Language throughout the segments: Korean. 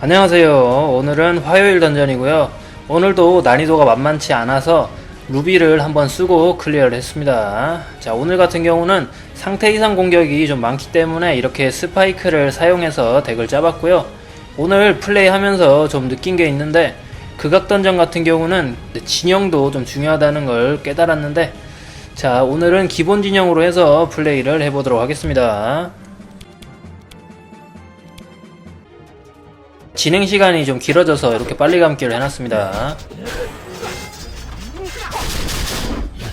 안녕하세요. 오늘은 화요일 던전이고요. 오늘도 난이도가 만만치 않아서 루비를 한번 쓰고 클리어를 했습니다. 자, 오늘 같은 경우는 상태 이상 공격이 좀 많기 때문에 이렇게 스파이크를 사용해서 덱을 짜봤고요. 오늘 플레이하면서 좀 느낀 게 있는데 극악 던전 같은 경우는 진영도 좀 중요하다는 걸 깨달았는데 자, 오늘은 기본 진영으로 해서 플레이를 해보도록 하겠습니다. 진행 시간이 좀 길어져서 이렇게 빨리 감기를 해놨습니다.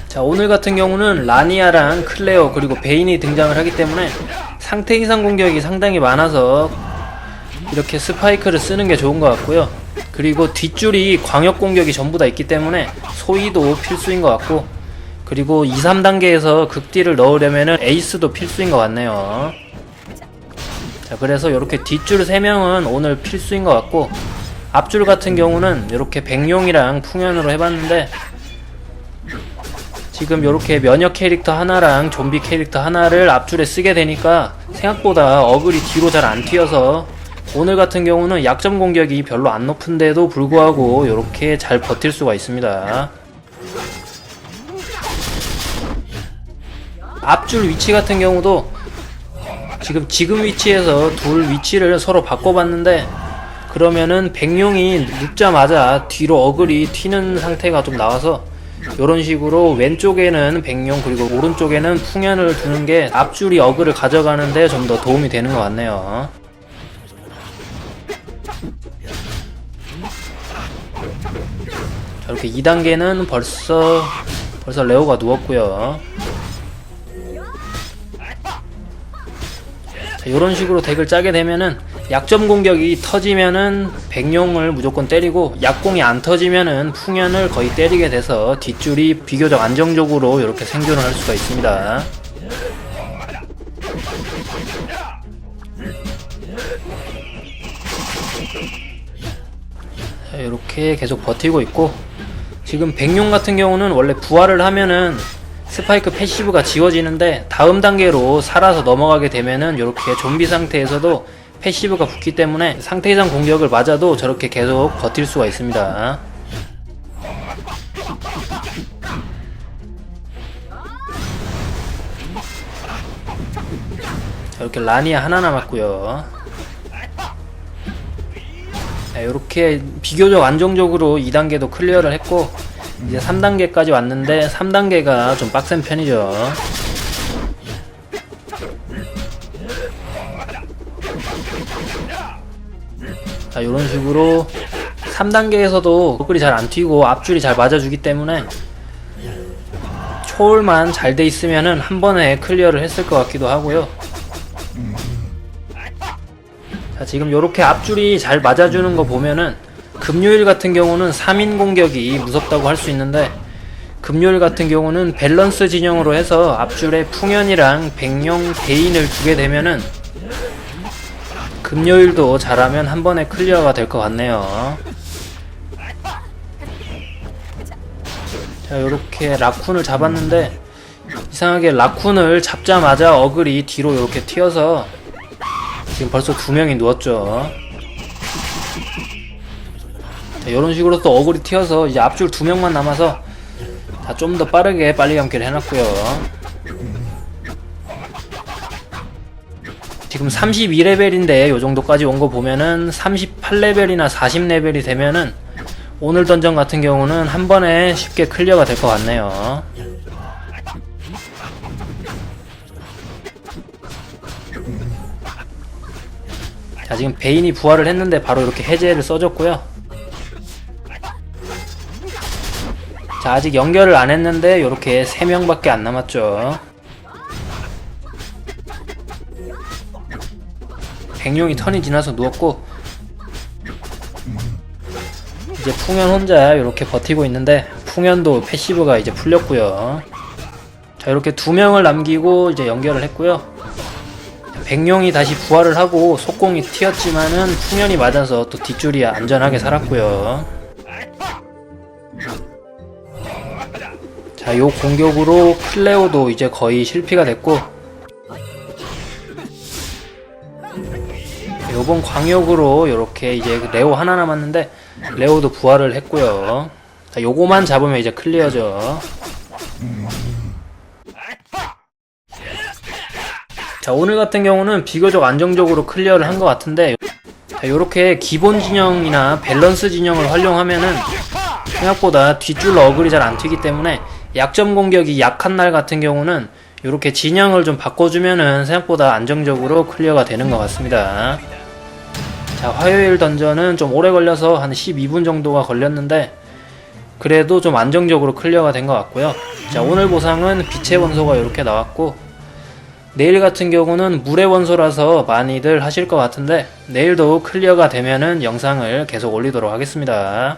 자, 오늘 같은 경우는 라니아랑 클레어 그리고 베인이 등장을 하기 때문에 상태 이상 공격이 상당히 많아서 이렇게 스파이크를 쓰는 게 좋은 것 같고요. 그리고 뒷줄이 광역 공격이 전부 다 있기 때문에 소위도 필수인 것 같고 그리고 2, 3단계에서 극딜을 넣으려면은 에이스도 필수인 것 같네요. 자 그래서 이렇게 뒷줄 3명은 오늘 필수인 것 같고 앞줄 같은 경우는 이렇게 백룡이랑 풍현으로 해봤는데 지금 이렇게 면역 캐릭터 하나랑 좀비 캐릭터 하나를 앞줄에 쓰게 되니까 생각보다 어글이 뒤로 잘 안 튀어서 오늘 같은 경우는 약점 공격이 별로 안 높은데도 불구하고 이렇게 잘 버틸 수가 있습니다. 앞줄 위치 같은 경우도 지금 지금 위치에서 둘 위치를 서로 바꿔봤는데 그러면은 백룡이 눕자마자 뒤로 어글이 튀는 상태가 좀 나와서 이런 식으로 왼쪽에는 백룡 그리고 오른쪽에는 풍현을 두는 게 앞줄이 어글을 가져가는데 좀 더 도움이 되는 것 같네요. 자, 이렇게 2단계는 벌써 벌써 레오가 누웠고요. 이런 식으로 덱을 짜게 되면은 약점 공격이 터지면은 백룡을 무조건 때리고 약공이 안 터지면은 풍현을 거의 때리게 돼서 뒷줄이 비교적 안정적으로 이렇게 생존을 할 수가 있습니다. 자, 이렇게 계속 버티고 있고 지금 백룡 같은 경우는 원래 부활을 하면은 스파이크 패시브가 지워지는데 다음 단계로 살아서 넘어가게 되면은 이렇게 좀비 상태에서도 패시브가 붙기 때문에 상태 이상 공격을 맞아도 저렇게 계속 버틸 수가 있습니다. 자, 이렇게 라니아 하나 남았고요. 이렇게 비교적 안정적으로 2단계도 클리어를 했고 이제 3단계까지 왔는데 3단계가 좀 빡센 편이죠. 자, 이런 식으로 3단계에서도 댓글이 잘 안 튀고 앞줄이 잘 맞아주기 때문에 초월만 잘 돼 있으면은 한 번에 클리어를 했을 것 같기도 하고요. 자, 지금 이렇게 앞줄이 잘 맞아주는 거 보면은 금요일 같은 경우는 3인 공격이 무섭다고 할 수 있는데 금요일 같은 경우는 밸런스 진영으로 해서 앞줄에 풍현이랑 백룡 대인을 두게 되면은 금요일도 잘하면 한 번에 클리어가 될 것 같네요. 자, 이렇게 라쿤을 잡았는데 이상하게 라쿤을 잡자마자 어글이 뒤로 이렇게 튀어서 지금 벌써 두 명이 누웠죠. 자, 이런 식으로 또 어글이 튀어서 이제 앞줄 두 명만 남아서 다 좀 더 빠르게 빨리 감기를 해놨고요. 지금 32레벨인데 요 정도까지 온 거 보면은 38레벨이나 40레벨이 되면은 오늘 던전 같은 경우는 한 번에 쉽게 클리어가 될 것 같네요. 자 지금 베인이 부활을 했는데 바로 이렇게 해제를 써줬고요. 자 아직 연결을 안 했는데 이렇게 3명밖에 안 남았죠. 백룡이 턴이 지나서 누웠고 이제 풍현 혼자 이렇게 버티고 있는데 풍현도 패시브가 이제 풀렸고요. 자 이렇게 두 명을 남기고 이제 연결을 했고요. 백룡이 다시 부활을 하고 속공이 튀었지만은 풍현이 맞아서 또 뒷줄이 안전하게 살았고요. 자, 요 공격으로 클레오도 이제 거의 실패가 됐고 요번 광역으로 이렇게 이제 레오 하나 남았는데 레오도 부활을 했고요. 자, 요거만 잡으면 이제 클리어죠. 자, 오늘 같은 경우는 비교적 안정적으로 클리어를 한 것 같은데 자, 요렇게 기본 진영이나 밸런스 진영을 활용하면은 생각보다 뒷줄 어글이 잘 안 튀기 때문에 약점 공격이 약한 날 같은 경우는 이렇게 진영을 좀 바꿔주면은 생각보다 안정적으로 클리어가 되는 것 같습니다. 자, 화요일 던전은 좀 오래 걸려서 한 12분 정도가 걸렸는데 그래도 좀 안정적으로 클리어가 된 것 같고요. 자, 오늘 보상은 빛의 원소가 이렇게 나왔고 내일 같은 경우는 물의 원소라서 많이들 하실 것 같은데 내일도 클리어가 되면은 영상을 계속 올리도록 하겠습니다.